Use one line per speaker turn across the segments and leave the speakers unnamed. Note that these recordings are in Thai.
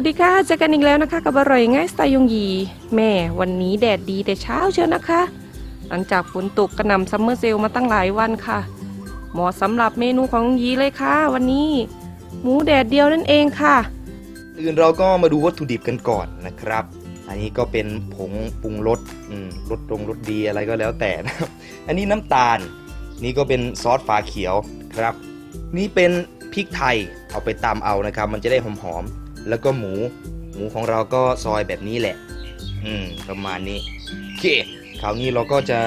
วัสดีค่ะเจอกันอีกแล้วนะคะ กับอร่อยง่ายสไตล์ยงยี แม่วันนี้แดดดีแต่เช้าเชียวนะคะ หลังจากฝนตกกระหน่ำซัมเมอร์เซลมาตั้งหลายวันค่ะ เหมาะสำหรับเมนูของยีเลยค่ะ วันนี้หมูแดดเดียวนั่นเองค่ะ
อื่นเราก็มาดูวัตถุดิบกันก่อนนะครับ อันนี้ก็เป็นผงปรุงรสรสตรงรสดีอะไรก็แล้วแต่นะอันนี้น้ำตาล นี่ก็เป็นซอสฝาเขียวครับ นี่เป็นพริกไทยเอาไปตำเอานะครับ มันจะได้หอมๆ แล้วก็หมู หมูของเราก็ซอยแบบนี้แหละ อืม ประมาณนี้โอเคคราวนี้เราก็จะ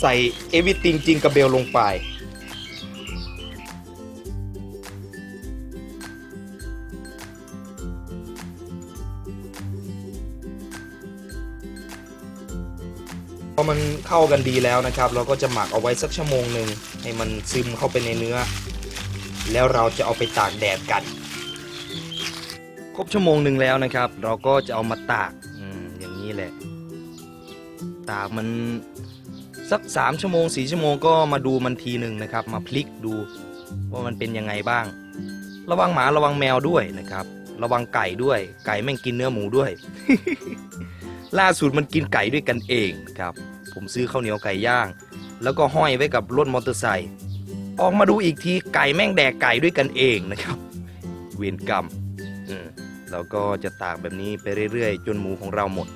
ใส่เอวิติงจิงกระเบลลงไปพอมันเข้ากันดีแล้วนะครับ เราก็จะหมักเอาไว้สักชั่วโมงหนึ่งให้มันซึมเข้าไปในเนื้อ แล้วเราจะเอาไปตากแดดกัน ครบชั่วโมงหนึ่งแล้วนะครับ เราก็จะเอามาตากออย่างนี้แหละ ตากมันสัก3ชั่วโมง4ชั่วโมงก็มาดูมันทีหนึ่งนะครับ มาพลิกดูว่ามันเป็นยังไงบ้าง ระวังหมาระวังแมวด้วยนะครับ ระวังไก่ด้วย ไก่แม่งกินเนื้อหมูด้วย ล่าสุดมันกินไก่ด้วยกันเองครับ ผมซื้อข้าวเหนียวไก่ย่าง แล้วก็ห้อยไว้กับรถมอเตอร์ไซค์ออกมาดูอีกทีไก่แม่งแดกไก่ด้วยกันเองนะครับ เวรกรรม แล้วก็จะตากแบบนี้ไปเรื่อยๆ จนหมูของเราหมด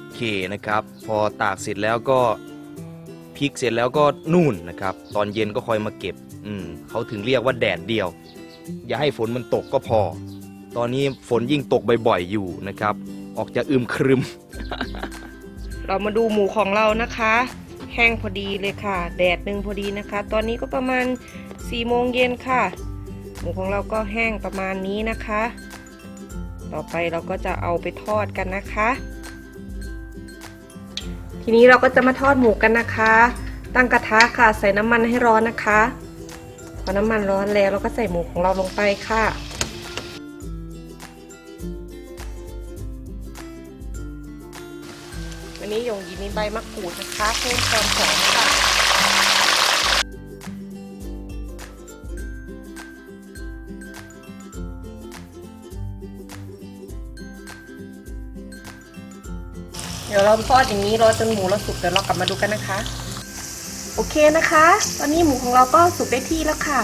โอเคนะครับ พอตากเสร็จแล้วก็พลิกเสร็จแล้วก็นู่นนะครับ ตอนเย็นก็คอยมาเก็บ อืมเขาถึงเรียกว่าแดดเดียว อย่าให้ฝนมันตกก็พอ ตอนนี้ฝนยิ่งตกบ่อยๆอยู่นะครับ ออกจะอึมครึม
เรามาดูหมูของเรานะคะ แห้งพอดีเลยค่ะ แดดหนึ่งพอดีนะคะ ตอนนี้ก็ประมาณ4ี่โมงเย็นค่ะ หมูของเราก็แห้งประมาณนี้นะคะ ต่อไปเราก็จะเอาไปทอดกันนะคะ ทีนี้เราก็จะมาทอดหมูกันนะคะ ตั้งกระทะค่ะใส่น้ำมันให้ร้อนนะคะพอน้ำมันร้อนแล้วเราก็ใส่หมูของเราลงไปค่ะ วันนี้ยงยินมีใบมะกรูดนะคะเพิ่มความหอมค่ะเดี๋ยวเราทอดอย่างนี้รอจนหมูเราสุกเดี๋ยวเรากลับมาดูกันนะคะ โอเคนะคะ ตอนนี้หมูของเราก็สุกได้ที่แล้วค่ะ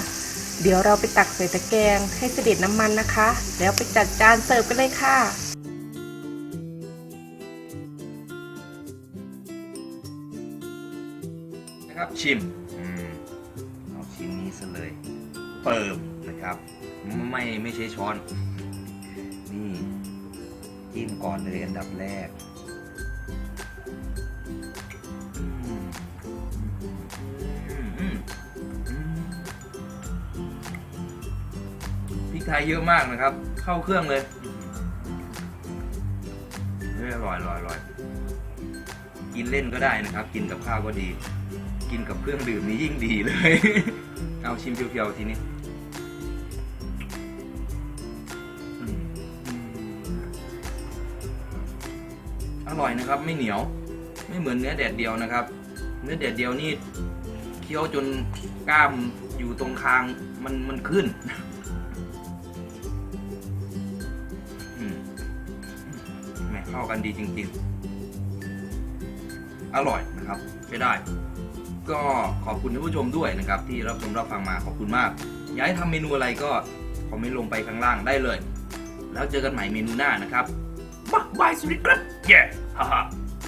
เดี๋ยวเราไปตักใส่ตะแกรงให้เสด็จน้ำมันนะคะ แล้วไปจัดจานเสิร์ฟกันเลยค่ะ
นะครับ ชิมอืมเอาชิ้นนี้ซะเลยเปิมนะครับ ไม่ไม่ใช้ช้อน นี่จิ้มก่อนเลยอันดับแรกพริกไทยเยอะมากนะครับ เข้าเครื่องเลยเฮ้ยอร่อยอร่อยอร่อยกินเล่นก็ได้นะครับ กินกับข้าวก็ดี กินกับเครื่องดื่มนี้ยิ่งดีเลย เอาชิมเพียวๆทีนี้อร่อยนะครับ ไม่เหนียว ไม่เหมือนเนื้อแดดเดียวนะครับ เนื้อแดดเดียวนี่เคี้ยวจนกล้ามอยู่ตรงคางมันมันขึ้นอืมแหม่เข้ากันดีจริง ๆ อร่อยนะครับใช้ได้ ก็ขอบคุณท่านผู้ชมด้วยนะครับที่รับชมรับฟังมาขอบคุณมากอยากให้ทำเมนูอะไรก็คอมเมนต์ลงไปข้างล่างได้เลย แล้วเจอกันใหม่เมนูหน้านะครับบ๊ายบายสวัสดีครับเย้ฮ่าฮ่า